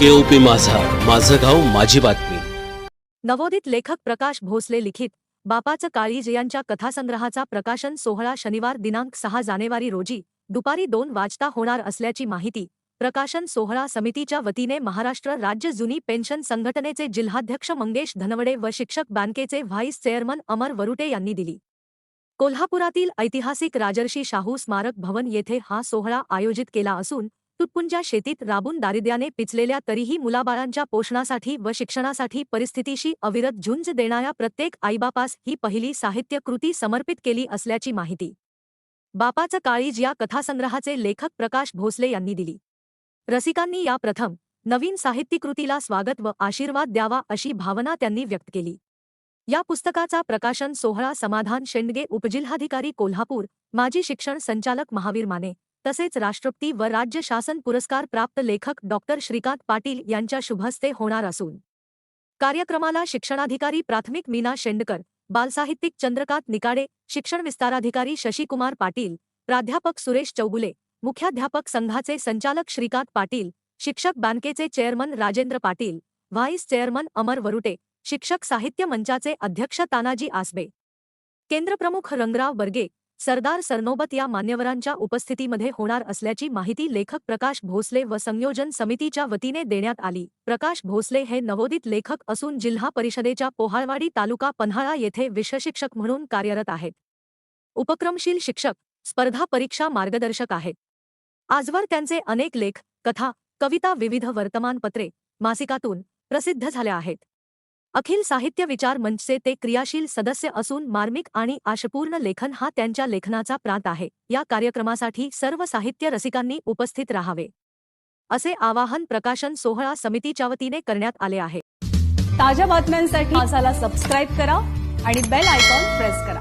केओपी माझा. माझं गाव माझी बातमी. नवोदित लेखक प्रकाश भोसले लिखित बापाचं काळीज यांच्या कथासंग्रहाचा प्रकाशन सोहळा शनिवार दिनांक सहा जानेवारी रोजी दुपारी दोन वाजता होणार असल्याची माहिती प्रकाशन सोहळा समितीच्या वतीने महाराष्ट्र राज्य जुनी पेन्शन संघटनेचे जिल्हाध्यक्ष मंगेश धनवडे व शिक्षक बँकेचे व्हाईस चेअरमन अमर वरुटे यांनी दिली. कोल्हापुरातील ऐतिहासिक राजर्षी शाहू स्मारक भवन येथे हा सोहळा आयोजित केला असून तुटपुंजा शेतीत राबून दारिद्र्याने पिचलेल्या तरीही मुलाबाळांच्या पोषणासाठी व शिक्षणासाठी परिस्थितीशी अविरत झुंज देणाऱ्या प्रत्येक आईबापास ही पहिली साहित्य कृती समर्पित केली असल्याची माहिती. बापाचं काळीज या कथासंग्रहाचे लेखक प्रकाश भोसले यांनी दिली. रसिकांनी या प्रथम नवीन साहित्यकृतीला स्वागत व आशीर्वाद द्यावा अशी भावना त्यांनी व्यक्त केली. या पुस्तकाचा प्रकाशन सोहळा समाधान शेंडगे उपजिल्हाधिकारी कोल्हापूर माजी शिक्षण संचालक महावीर माने तसेच राष्ट्रपती व राज्य शासन पुरस्कार प्राप्त लेखक डॉक्टर श्रीकांत पाटील यांच्या शुभहस्ते होणार असून. कार्यक्रमाला शिक्षणाधिकारी प्राथमिक मीना शेंडकर बालसाहित्यिक चंद्रकांत निकाडे शिक्षण विस्ताराधिकारी शशिकुमार पाटील प्राध्यापक सुरेश चौगुले मुख्याध्यापक संघाचे संचालक श्रीकांत पाटील शिक्षक बँकेचे chairman Rajendra Patil vice chairman Amar Varute शिक्षक साहित्य मंचाचे अध्यक्ष तानाजी आसबे. केंद्रप्रमुख रंगराव बर्गे सरदार सरनोबत या मान्यवरांच्या उपस्थितीमध्ये होणार असल्याची माहिती लेखक प्रकाश भोसले व संयोजन समितीच्या वतीने देण्यात आली. प्रकाश भोसले हे नवोदित लेखक असून जिल्हा परिषदेच्या पोहाळवाडी तालुका पन्हाळा येथे विषशिक्षक म्हणून कार्यरत आहेत. उपक्रमशील शिक्षक स्पर्धा परीक्षा मार्गदर्शक आहेत. आजवर त्यांचे अनेक लेख कथा कविता विविध वर्तमानपत्रे मासिकातून प्रसिद्ध झाल्या आहेत. अखिल साहित्य विचार मंचचे ते क्रियाशील सदस्य असून मार्मिक आणि आशपूर्ण लेखन हा त्यांच्या लेखनाचा प्रांत आहे. या कार्यक्रमासाठी सर्व साहित्य रसिकांनी उपस्थित राहावे. असे आवाहन प्रकाशन सोहळा समितीच्या वतीने करण्यात आले आहे. ताज्या बातम्यांसाठी मासाला सबस्क्राईब करा आणि बेल आयकॉन प्रेस करा.